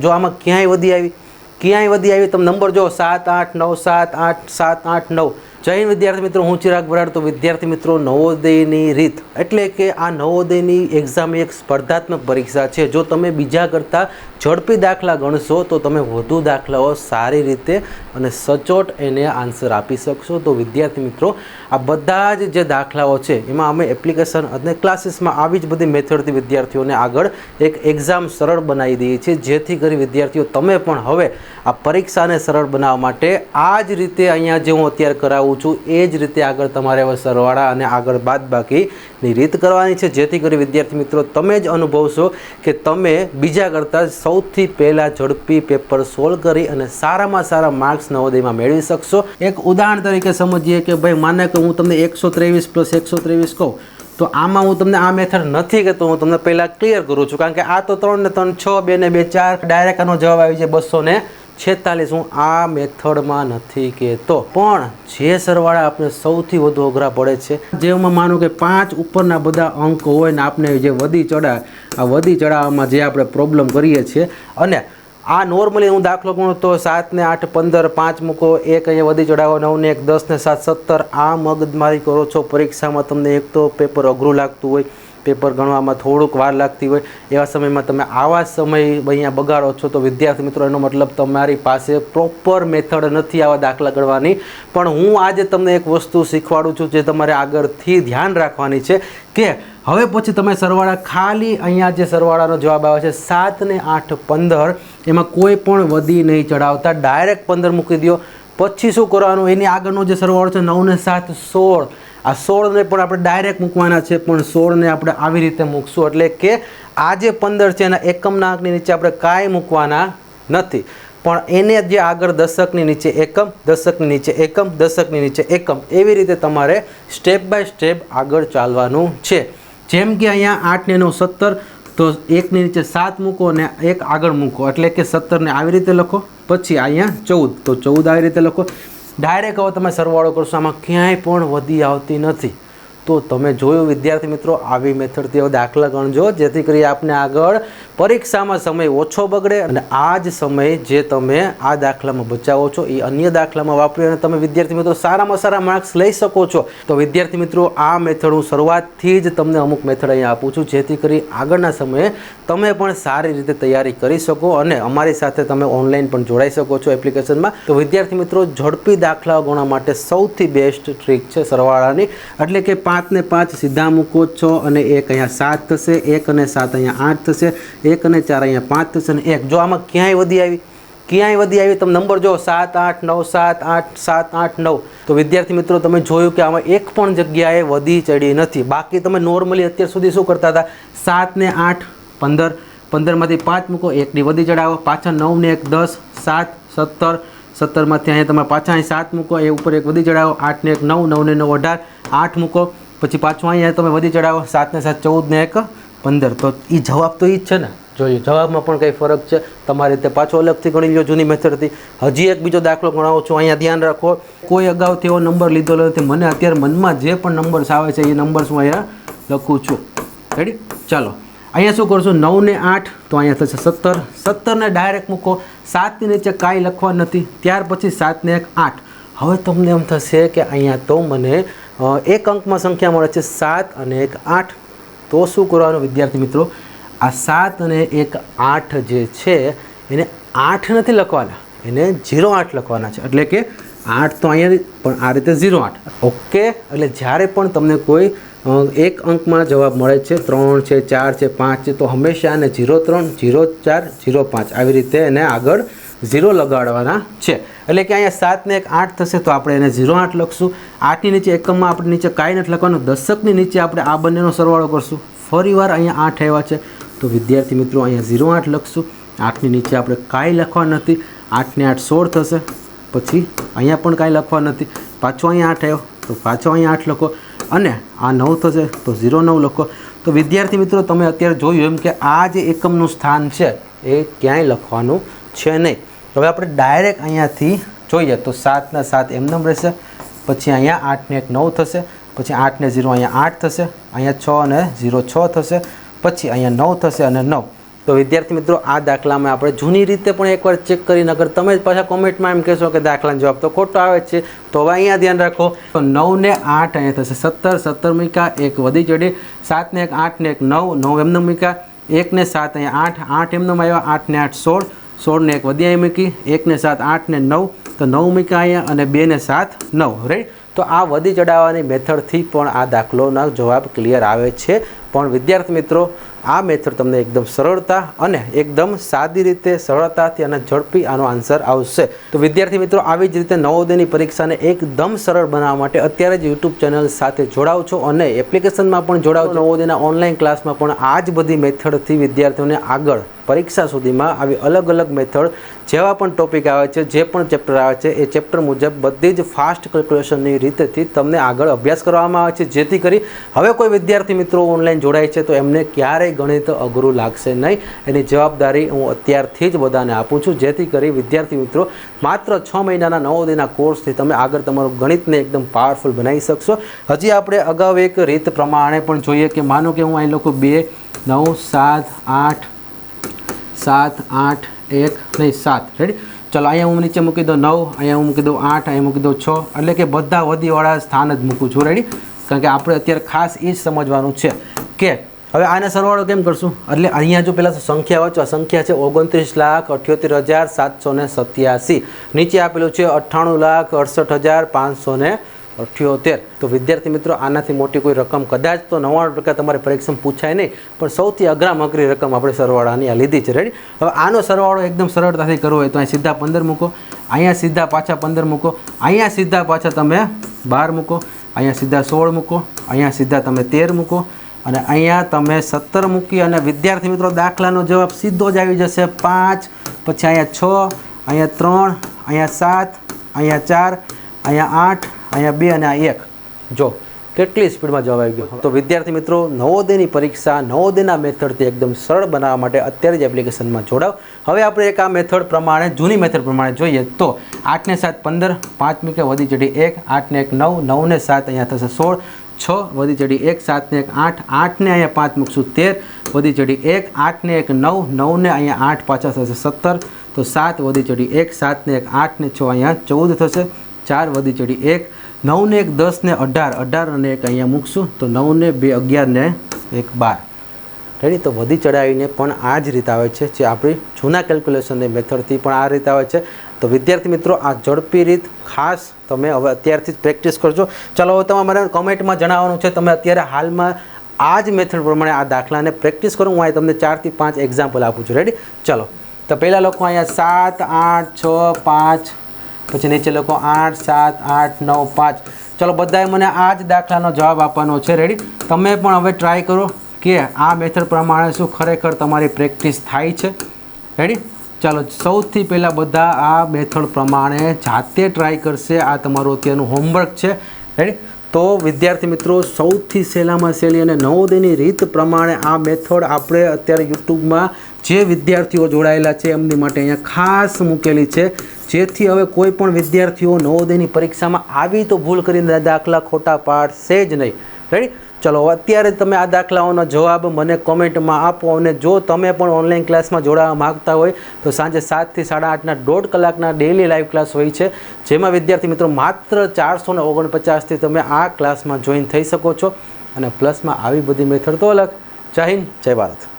જો આમાં ક્યાંય વધી આવી? ક્યાંય વધી આવી? તમે નંબર જો સાત, આઠ, નવ, સાત, આઠ સાત, આઠ, નવ. જય હિન્દ વિદ્યાર્થી મિત્રો, હું ચિરાગ બરાડ તો વિદ્યાર્થી મિત્રો, નવોદયની રીત. એટલે કે આ નવોદયની એક્ઝામ એક સ્પર્ધાત્મક પરીક્ષા છે. જો તમે બીજા કરતાં ઝડપી દાખલા ગણશો તો તમે વધુ દાખલાઓ સારી રીતે અને સચોટ એને આન્સર આપી શકશો. તો વિદ્યાર્થી મિત્રો, આ બધા જ જે દાખલાઓ છે, એમાં અમે એપ્લિકેશન અને ક્લાસીસમાં આવી જ બધી મેથડથી વિદ્યાર્થીઓને આગળ એક એક્ઝામ સરળ બનાવી દઈએ છીએ. જેથી કરી વિદ્યાર્થીઓ, તમે પણ હવે આ પરીક્ષાને સરળ બનાવવા માટે આ જ રીતે અહીંયા જે હું અત્યારે કરાવું છું, એ જ રીતે આગળ તમારે હવે સરવાળા અને આગળ બાદબાકીની રીત કરવાની છે. જેથી કરી વિદ્યાર્થી મિત્રો, તમે જ અનુભવશો કે તમે બીજા કરતાં સૌથી પહેલાં ઝડપી પેપર સોલ્વ કરી અને સારામાં સારા માર્ક્સ નવોદયમાં મેળવી શકશો. એક ઉદાહરણ તરીકે સમજીએ કે ભાઈ, માને કે હું તમને એકસો ત્રેવીસ પ્લસ એકસો ત્રેવીસ કહું, તો આમાં હું તમને આ મેથડ નથી કહેતો, હું તમને પહેલાં ક્લિયર કરું છું. કારણ કે આ તો ત્રણ ને ત્રણ, છ, બે ને બે, ચાર ડાયરેક્ટ આનો જવાબ આવી જાય બસો ને છેતાલીસ હું આ મેથડમાં નથી કહેતો. પણ જે સરવાળા આપણે સૌથી વધુ અઘરા પડે છે, જેમાં માનો કે પાંચ ઉપરના બધા અંક હોય ને આપણે જે વધી ચડા, આ વધી ચડાવવામાં જે આપણે પ્રોબ્લેમ કરીએ છીએ, અને આ નોર્મલી હું દાખલો ગણું તો સાત ને આઠ પંદર પાંચ મૂકો, એક અહીંયા વધી ચડાવો નવ ને એક દસ ને સાત સત્તર, આ મગજમારી કરો છો, પરીક્ષામાં તમને એક તો પેપર અઘરું લાગતું હોય. પેપર ગણવામાં થોડુંક વાર લાગતી હોય. એવા સમયમાં તમે આવા સમય અહીંયા બગાડો છો તો વિદ્યાર્થી મિત્રો, એનો મતલબ તમારી પાસે પ્રોપર મેથડ નથી આવા દાખલા ગણવાની. પણ હું આજે તમને એક વસ્તુ શીખવાડું છું જે તમારે આગળથી ધ્યાન રાખવાની છે કે હવે પછી તમે સરવાળા ખાલી અહીંયા જે સરવાળાનો જવાબ આવે છે સાત ને આઠ પંદર, એમાં કોઈ પણ વધી નહીં ચડાવતા ડાયરેક્ટ પંદર મૂકી દો પછી શું કરવાનું? એની આગળનો જે સરવાળો છે નવ ને સાત સોળ. આ સોળને પણ આપણે ડાયરેક્ટ મૂકવાના છે, પણ સોળને આપણે આવી રીતે મૂકશું. એટલે કે આ જે પંદર છે, એના એકમના અંકની નીચે આપણે કાંઈ મૂકવાના નથી. પણ એને જે આગળ દશકની નીચે એકમ, દશકની નીચે એકમ, દશકની નીચે એકમ, એવી રીતે તમારે સ્ટેપ બાય સ્ટેપ આગળ ચાલવાનું છે. જેમ કે અહીંયા આઠ ને નવ સત્તર, તો એકની નીચે સાત મૂકો અને એક આગળ મૂકો. એટલે કે સત્તરને આવી રીતે લખો, પછી અહીંયા ચૌદ. તો ચૌદ આવી રીતે લખો. ડાયરેક્ટ હવે તમે સરવાળો કરશો, આમાં ક્યાંય પણ વધી આવતી નથી. તો તમે જોયું વિદ્યાર્થી મિત્રો, આવી મેથડથી હવે દાખલા ગણજો, જેથી કરી આપને આગળ પરીક્ષામાં સમય ઓછો બગડે અને આ જ સમય જે તમે આ દાખલામાં બચાવો છો, એ અન્ય દાખલામાં વાપરી અને તમે વિદ્યાર્થી મિત્રો સારામાં સારા માર્ક્સ લઈ શકો છો. તો વિદ્યાર્થી મિત્રો, આ મેથડ હું શરૂઆતથી જ તમને અમુક મેથડ અહીંયા આપું છું, જેથી કરી આગળના સમયે તમે પણ સારી રીતે તૈયારી કરી શકો અને અમારી સાથે તમે ઓનલાઈન પણ જોડાઈ શકો છો એપ્લિકેશનમાં. તો વિદ્યાર્થી મિત્રો, ઝડપી દાખલાઓ ગણવા માટે સૌથી બેસ્ટ ટ્રીક છે સરવાળાની. એટલે કે પાંચને પાંચ સીધા મૂકો છો અને એક અહીંયા સાત થશે, એક અને સાત અહીંયા આઠ થશે એક અને ચાર અહીંયા પાંચ થશે અને એક. જો આમાં ક્યાંય વધી આવી, ક્યાંય વધી આવી તમે નંબર જો સાત, આઠ, નવ, સાત, આઠ સાત, આઠ, નવ. તો વિદ્યાર્થી મિત્રો, તમે જોયું કે આમાં એક પણ જગ્યાએ વધી ચડી નથી. બાકી તમે નોર્મલી અત્યાર સુધી શું કરતા હતા? સાત ને આઠ, પંદર. પંદરમાંથી પાંચ મૂકો એકની વધી ચડાવો પાછા નવ ને એક, દસ, સાત, સત્તર. સત્તરમાંથી અહીંયા તમે પાછા અહીં સાત મૂકો, એ ઉપર એક વધી ચડાવો આઠ ને એક, નવ નવ ને નવ અઢાર. આઠ મૂકો, પછી પાછું અહીંયા તમે વધી ચડાવો સાત ને સાત, ચૌદ ને એક પંદર, તો એ જવાબ તો એ જ છે ને. જોઈએ જવાબમાં પણ કંઈ ફરક છે? તમારી રીતે પાછો અલગથી ગણી લો જૂની મેથડથી. હજી એક બીજો દાખલો ગણાવો છું, અહીંયા ધ્યાન રાખો. કોઈ અગાઉથી એવો નંબર લીધેલો નથી. મને અત્યારે મનમાં જે પણ નંબર્સ આવે છે, એ નંબર્સ હું અહીંયા લખું છું. રેડી ચાલો. અહીંયા શું કરશું? નવ ને આઠ, તો અહીંયા થશે સત્તર. સત્તરને ડાયરેક્ટ મૂકો. સાતની નીચે કાંઈ લખવા નથી. ત્યાર પછી સાતને એક આઠ. હવે તમને એમ થશે કે અહીંયા તો મને એક અંકમાં સંખ્યા મળે છે સાત અને એક આઠ. તો શું કરવાનું વિદ્યાર્થી મિત્રો? આ સાત અને એક આઠ જે છે, એને આઠ નથી લખવાના. એને ઝીરો આઠ લખવાના છે. એટલે કે આઠ તો અહીંયા પણ આ રીતે ઝીરો આઠ. ઓકે એટલે જ્યારે પણ તમને કોઈ એક અંકમાં જવાબ મળે છે, ત્રણ છે, ચાર છે, પાંચ છે, તો હંમેશા એને ઝીરો ત્રણ, ઝીરો ચાર, ઝીરો પાંચ. આવી રીતે એને આગળ ઝીરો લગાડવાના છે. એટલે કે અહીંયા સાત ને એક આઠ થશે તો આપણે એને ઝીરો આઠ લખશું. આઠની નીચે એકમમાં આપણે નીચે કાંઈ નથી લખવાનું. દશકની નીચે આપણે આ બંનેનો સરવાળો કરશું. ફરી વાર અહીંયા આઠ આવ્યા છે. તો વિદ્યાર્થી મિત્રો, અહીંયા ઝીરો આઠ લખશું. આઠની નીચે આપણે કાંઈ લખવા નથી. આઠને આઠ સોળ થશે. પછી અહીંયા પણ કાંઈ લખવા નથી. પાછો અહીંયા આઠ આવ્યો. તો પાછો અહીંયા આઠ લખો. અને આ નવ થશે તો ઝીરો નવ લખો. તો વિદ્યાર્થી મિત્રો, તમે અત્યારે જોયું એમ કે આ જે એકમનું સ્થાન છે, એ ક્યાંય લખવાનું છે નહીં. હવે આપણે ડાયરેક્ટ અહીંયાથી જોઈએ તો સાતના સાત એમનેમ રહેશે. પછી અહીંયા આઠને એક નવ થશે. પછી આઠને ઝીરો અહીંયા આઠ થશે. અહીંયા છ અને ઝીરો છ થશે. પછી અહીંયા નવ થશે અને નવ. તો તો વિદ્યાર્થી મિત્રો, આ દાખલામાં આપણે જૂની રીતે પણ એકવાર ચેક કરી નગર તમે પાછા કોમેન્ટમાં એમ કહેશો કે દાખલાનો જવાબ તો ખોટો આવે છે. તો હવે અહીંયા ધ્યાન રાખો. તો નવ ને આઠ અહીંયા થશે. સત્તર સત્તર મૂક્યા એક વધી ચડી સાતને એક આઠને એક, નવ નવ એમને મૂક્યા એક ને સાત અહીંયા આઠ આઠ એમને આવ્યા. આઠ ને આઠ, સોળ. સોળ ને એક વધી મૂકી એક ને સાત આઠ ને નવ, તો નવ મૂક્યા અહીંયા અને બે ને સાત, નવ રાઈટ તો આ વધી ચડાવવાની મેથડથી પણ આ દાખલોના જવાબ ક્લિયર આવે છે. પણ વિદ્યાર્થી મિત્રો, આ મેથડ તમને એકદમ સરળતા અને એકદમ સાદી રીતે સરળતાથી અને ઝડપી આનો આન્સર આવશે. તો વિદ્યાર્થી મિત્રો, આવી જ રીતે નવોદયની પરીક્ષાને એકદમ સરળ બનાવવા માટે અત્યારે જ યુટ્યુબ ચેનલ સાથે જોડાવ છો અને એપ્લિકેશનમાં પણ જોડાવ છો. નવોદયના ઓનલાઈન ક્લાસમાં પણ આ જ બધી મેથડથી વિદ્યાર્થીઓને આગળ પરીક્ષા સુધીમાં આવી અલગ અલગ મેથડ જેવા પણ ટોપિક આવે છે, જે પણ ચેપ્ટર આવે છે, એ ચેપ્ટર મુજબ બધી જ ફાસ્ટ કેલ્ક્યુલેશનની રીતેથી તમને આગળ અભ્યાસ કરવામાં આવે છે. જેથી કરી હવે કોઈ વિદ્યાર્થી મિત્રો ઓનલાઈન જોડાય છે તો એમને ક્યારેય ગણિત અઘરું લાગશે નહીં. એની જવાબદારી હું અત્યારથી જ બધાને આપું છું. જેથી કરી વિદ્યાર્થી મિત્રો માત્ર છ મહિનાના નવોદયના કોર્સથી તમે આગળ તમારું ગણિતને એકદમ પાવરફુલ બનાવી શકશો. હજી આપણે અગાઉ એક રીત પ્રમાણે પણ જોઈએ કે માનો કે હું અહીં લખું બે, નવ, સાત, આઠ સાત, આઠ એક, નહીં, સાત. રેડી ચલો, અહીંયા હું નીચે મૂકી દઉં નવ, અહીંયા હું મૂકી દઉં આઠ, અહીંયા મૂકી દઉં છ. એટલે કે બધા વધીવાળા સ્થાન જ મૂકું છું. રેડી કારણ કે આપણે અત્યારે ખાસ એ જ સમજવાનું છે કે હવે આને સરવાળો કેમ કરશું? એટલે અહીંયા જો પહેલાં સંખ્યા વાંચો સંખ્યા છે ઓગણત્રીસ લાખ અઠ્યોતેર હજાર સાતસો ને સત્યાસી. નીચે આપેલું છે અઠ્ઠાણું લાખ અડસઠ હજાર પાંચસો ને અઠ્યોતેર. તો વિદ્યાર્થી મિત્રો, આનાથી મોટી કોઈ રકમ કદાચ તો નવ્વાણું ટકા તમારી પરીક્ષામાં પૂછાય નહીં, પણ સૌથી અઘરામ અઘરી રકમ આપણે સરવાળાની આ લીધી છે. રેડી હવે આનો સરવાળો એકદમ સરળતાથી કરવો હોય તો અહીં સીધા પંદર મૂકો, અહીંયા સીધા પાછા પંદર મૂકો, અહીંયા સીધા પાછા તમે બાર મૂકો, અહીંયા સીધા સોળ મૂકો, અહીંયા સીધા તમે તેર મૂકો, અને અહીંયા તમે સત્તર મૂકી અને વિદ્યાર્થી મિત્રો, દાખલાનો જવાબ સીધો જ આવી જશે. પાંચ, પછી અહીંયા છ, અહીંયા ત્રણ, અહીંયા સાત, અહીંયા ચાર, અહીંયા આઠ અહીંયા બે અને આ એક. જો, કેટલી સ્પીડમાં જવાબ આવી ગયો. તો વિદ્યાર્થી મિત્રો, નવોદયની પરીક્ષા, નવોદયના મેથડથી એકદમ સરળ બનાવવા માટે અત્યારે જ એપ્લિકેશનમાં જોડાવ. હવે આપણે એક આ મેથડ પ્રમાણે, જૂની મેથડ પ્રમાણે જોઈએ તો આઠને સાત પંદર, પાંચ મૂકે વધી ચડી એક, આઠને એક નવ, નવને સાત અહીંયા થશે સોળ, છ વધી ચડી એક, સાતને એક આઠ, આઠને અહીંયા પાંચ મૂકશું તેર, વધી ચડી એક, આઠને એક નવ, નવને અહીંયા આઠ પાછા થશે સત્તર, તો સાત વધી ચડી એક, સાતને એક આઠને છ અહીંયા ચૌદ થશે, ચાર વધી ચડી એક નવને એક દસ ને અઢાર અઢાર અને એક અહીંયા મૂકશું, તો નવને બે અગિયાર ને એક બાર. રેડી તો વધી ચડાવીને પણ આ જ રીત આવે છે જે આપણી જૂના કેલ્ક્યુલેશનની મેથડથી પણ આ રીત આવે છે. તો વિદ્યાર્થી મિત્રો, આ ઝડપી રીત ખાસ તમે હવે અત્યારથી જ પ્રેક્ટિસ કરજો. ચાલો હવે તમારે કોમેન્ટમાં જણાવવાનું છે, તમે અત્યારે હાલમાં આ જ મેથડ પ્રમાણે આ દાખલાને પ્રેક્ટિસ કરો. હું અહીં તમને ચારથી પાંચ એક્ઝામ્પલ આપું છું. રેડી ચલો. તો પહેલાં લોકો અહીંયા સાત, આઠ, છ, પાંચ પછી નીચે લખો આઠ, સાત, આઠ, નવ, પાંચ. ચલો, બધાએ મને આ જ દાખલાનો જવાબ આપવાનો છે. રેડી તમે પણ હવે ટ્રાય કરો કે આ મેથડ પ્રમાણે શું ખરેખર તમારી પ્રેક્ટિસ થાય છે. રેડી ચાલો, સૌથી પહેલાં બધા આ મેથડ પ્રમાણે જાતે ટ્રાય કરશે. આ તમારું અત્યારનું હોમવર્ક છે. રેડી તો વિદ્યાર્થી મિત્રો, સૌથી સહેલામાં સહેલી અને નવોદયની રીત પ્રમાણે આ મેથડ આપણે અત્યારે યુટ્યુબમાં જે વિદ્યાર્થીઓ જોડાયેલા છે, એમની માટે અહીંયા ખાસ મૂકેલી છે. જેથી હવે કોઈ પણ વિદ્યાર્થીઓ નવોદયની પરીક્ષામાં આવી તો ભૂલ કરીને દાખલા ખોટા પાડશે જ નહીં. રેડી ચલો અત્યારે તમે આ દાખલાઓનો જવાબ મને કોમેન્ટમાં આપો અને જો તમે પણ ઓનલાઈન ક્લાસમાં જોડાવા માગતા હોય તો સાંજે સાતથી સાડા આઠના દોઢ કલાકના ડેલી લાઈવ ક્લાસ હોય છે, જેમાં વિદ્યાર્થી મિત્રો માત્ર ચારસો ને ઓગણપચાસથી તમે આ ક્લાસમાં જોઈન થઈ શકો છો. અને પ્લસમાં આવી બધી મેથડ તો અલગ. જય હિન્દ, જય ભારત.